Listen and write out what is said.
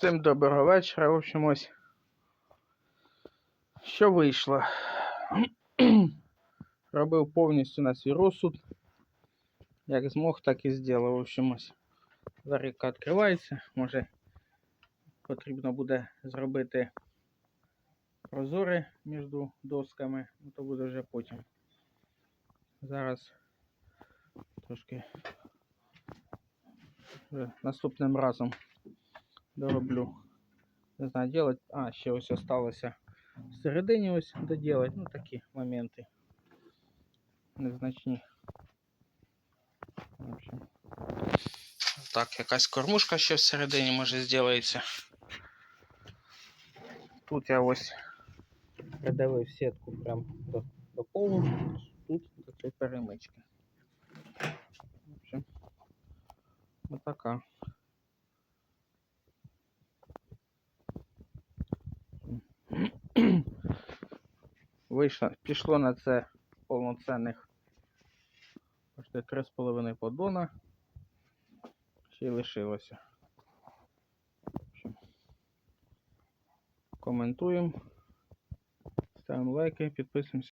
Всім доброго вечора. В общем, ось. Що вийшло? Робив повністю на свій розсуд. Як змог, так і зробив. В общем, ось. Зарідка відкривається. Може потрібно буде зробити прозори між досками. Ну то буде вже потім. Зараз трошки наступним разом дороблю. Не знаю, делать. А, ще ось осталося всередині ось доделать. Ну такі моменти. Незначні. В общем. Так, якась кормушка ще всередині може зробиться. Тут я ось придавив сітку прям до, до полу. Тут до цієї перемички. В общем, отака. Вийшло, пішло на це повноцінних почти 3,5 поддона. Ще й лишилося. Коментуємо, ставимо лайки, підписуємося.